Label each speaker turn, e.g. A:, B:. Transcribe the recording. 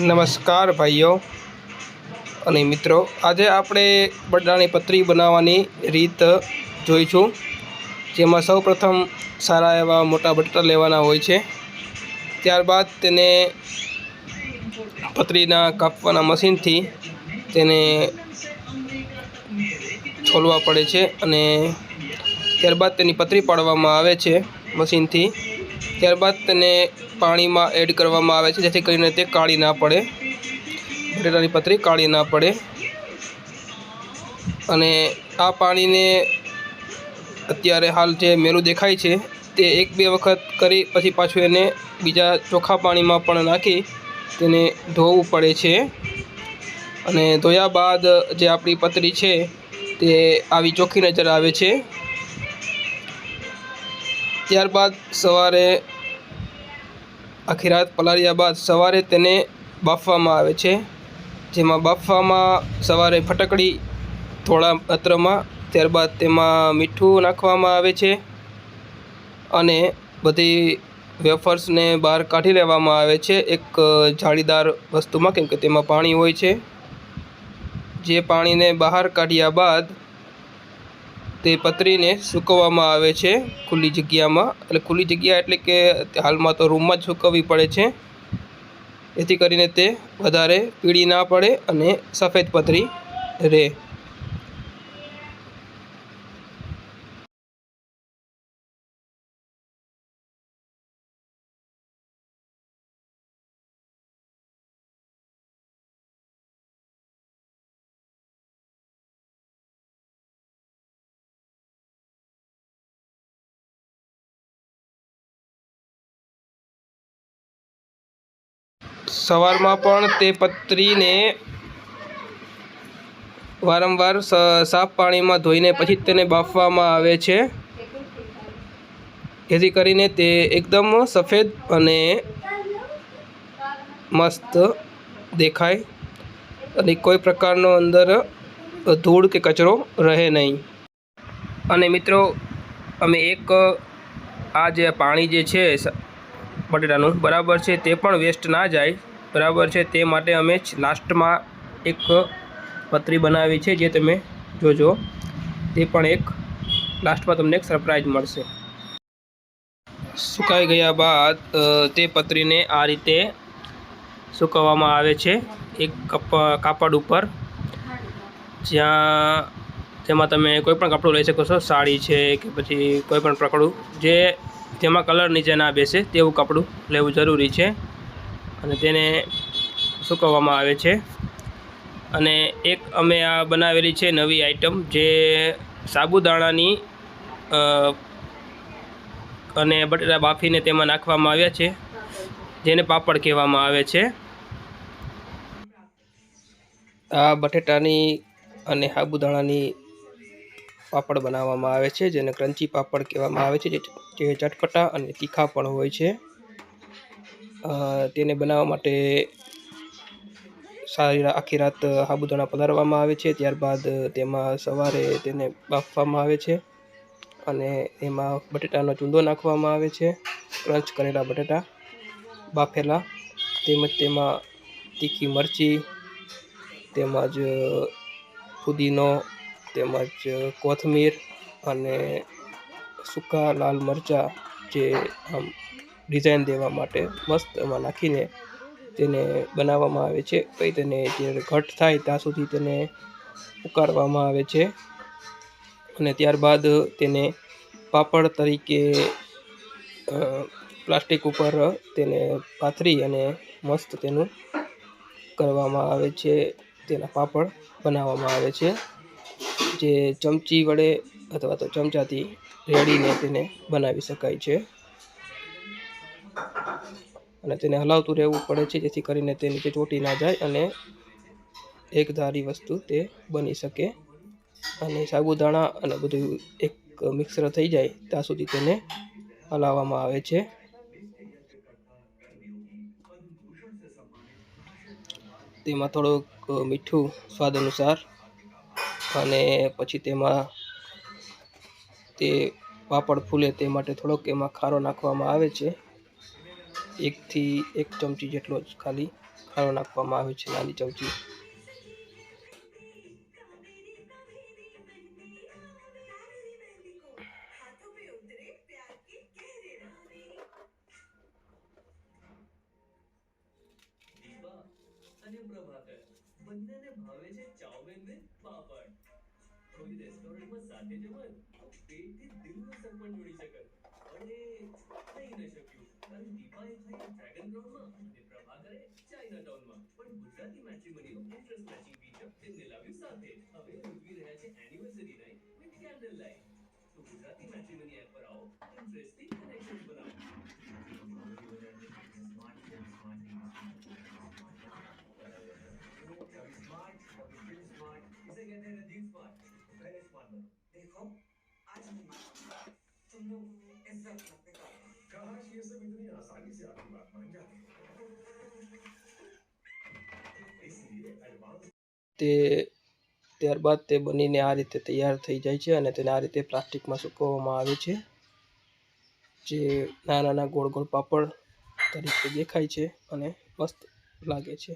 A: નમસ્કાર ભાઈઓ અને મિત્રો. આજે આપણે બટાટાની પતરી બનાવવાની રીત જોઈશું, જેમાં સૌપ્રથમ સારા એવા મોટા બટાટા લેવાના હોય છે. ત્યારબાદ તેને પતરીના કાપવાના મશીનથી તેને છોલવા પડે છે અને ત્યારબાદ તેની પતરી પાડવામાં આવે છે મશીનથી. ત્યારબાદ તેને પાણીમાં એડ કરવામાં આવે છે, જેથી કરીને તે કાળી ના પડે. બટેટાની પતરી કાળી ના પડે. અને આ પાણીને અત્યારે હાલ જે મેલું દેખાય છે, તે એક બે વખત કરી, પછી પાછું એને બીજા ચોખ્ખા પાણીમાં પણ નાખી તેને ધોવું પડે છે. અને ધોયા બાદ જે આપણી પતરી છે, તે આવી ચોખ્ખી નજર આવે છે. ત્યારબાદ સવારે આખી રાત પલાળ્યા બાદ સવારે તેને બાફવામાં આવે છે. જેમાં બાફવામાં સવારે ફટકડી થોડા અત્રમાં ત્યારબાદ તેમાં મીઠું નાખવામાં આવે છે અને બધી વેફર્સને બહાર કાઢી લેવામાં આવે છે. એક જાળીદાર વસ્તુમાં, કેમ કે તેમાં પાણી હોય છે. જે પાણીને બહાર કાઢ્યા બાદ તે પતરીને સૂકવવામાં આવે છે ખુલ્લી જગ્યામાં. એટલે ખુલ્લી જગ્યા એટલે કે હાલમાં તો રૂમમાં જ સૂકવવી પડે છે. જેથી કરીને તે વધારે પીળી ના પડે અને સફેદ પતરી રહે. સવારમાં પણ તે પતરીને વારંવાર સાફ પાણીમાં ધોઈને પછી તેને બાફવામાં આવે છે. જેથી કરીને તે એકદમ સફેદ અને મસ્ત દેખાય અને કોઈ પ્રકારનો અંદર ધૂળ કે કચરો રહે નહીં. અને મિત્રો, અમે એક, આ જે પાણી જે છે બટેટાનું, બરાબર છે, તે પણ વેસ્ટ ના જાય. બરાબર છે, તે માટે અમે લાસ્ટમાં એક પતરી બનાવી છે, જે તમે જોજો. તે પણ એક લાસ્ટમાં તમને એક સરપ્રાઈઝ મળશે. સુકાઈ ગયા બાદ તે પતરીને આ રીતે સૂકવવામાં આવે છે, એક કપ, કાપડ ઉપર. જ્યાં તેમાં તમે કોઈપણ કપડું લઈ શકો છો, સાડી છે કે પછી કોઈ પણ કપડું જે તેમાં કલર નીચે ના બેસે, તેવું કપડું લેવું જરૂરી છે. અને તેને સૂકવવામાં આવે છે. અને એક અમે આ બનાવેલી છે નવી આઈટમ જે સાબુદાણાની અને બટેટા બાફીને તેમાં નાખવામાં આવ્યા છે, જેને પાપડ કહેવામાં આવે છે. આ બટેટાની અને સાબુદાણાની પાપડ બનાવવામાં આવે છે, જેને ક્રંચી પાપડ કહેવામાં આવે છે, જે ચટપટા અને તીખા પણ હોય છે. તેને બનાવવા માટે સારી આખી રાત સાબુદાણા પલાળવામાં આવે છે. ત્યારબાદ તેમાં સવારે તેને બાફવામાં આવે છે અને એમાં બટેટાનો ચૂંદો નાખવામાં આવે છે. ક્રંચ કરેલા બટેટા બાફેલા તેમજ તેમાં તીખી મરચી તેમજ ફુદીનો તેમજ કોથમીર અને સૂકા લાલ મરચાં જે આમ ડિઝાઇન દેવા માટે મસ્ત એમાં નાખીને તેને બનાવવામાં આવે છે. પછી તેને જ્યારે ઘટ થાય ત્યાં સુધી તેને ઉકાળવામાં આવે છે. અને ત્યારબાદ તેને પાપડ તરીકે પ્લાસ્ટિક ઉપર તેને પાથરી અને મસ્ત તેનું કરવામાં આવે છે. તેના પાપડ બનાવવામાં આવે છે. જે ચમચી વડે અથવા તો ચમચાથી રેડીને તેને બનાવી શકાય છે. અને તેને હલાવતું રહેવું પડે છે, જેથી કરીને તે નીચે ચોટી ના જાય અને એક ધારી વસ્તુ તે બની શકે. અને સાબુદાણા અને બધું એક મિક્સર થઈ જાય, ત્યાં સુધી તેને હલાવવામાં આવે છે. તેમાં થોડુંક મીઠું સ્વાદ અનુસાર અને પછી તેમાં તે પાપડ ફૂલે તે માટે થોડોક એમાં ખારો નાખવામાં આવે છે. એકથી એક ચમચી જેટલો જ ખાલી ખાણો નાખવામાં આવે છે નાની ચમચી.
B: રેસ્ટોરન્ટમાં સાથે જવાનું પેટથી દિલનું સંપર્ક જોડી શકે અને થઈ ન શક્યું કારણ દીપાએ ખાઈ ડ્રેગન ગ્રાઉન્ડમાં અને પ્રભાકરે ચાઇના ટાઉનમાં પણ ગુજરાતી મેટ્રિમનીનો ઇન્ટરેસ્ટ મેચિંગ ફીચર તેમને લાવ્યું સાથે હવે ઉજવી રહ્યા છે anniversary night with candle light તો ગુજરાતી મેટ્રિમની એપ પર આવો ઇન્ટરેસ્ટથી કનેક્શન બનાવો स्मार्ट और दिल स्मार्ट इसे कहते हैं दिल स्मार्ट पहले स्मार्ट बनो
C: देखो आज नहीं मानूंगा तुम लोग इज्जत मत निकालो
D: काश ये सब इतनी आसानी से आपकी बात मान जाते इसलिए एडवांस
A: તે ત્યારબાદ તે બનીને આ રીતે તૈયાર થઈ જાય છે અને તેને આ રીતે પ્લાસ્ટિકમાં સૂકવવામાં આવે છે જે નાના નાના ગોળ ગોળ પાપડ તરીકે દેખાય છે અને મસ્ત લાગે છે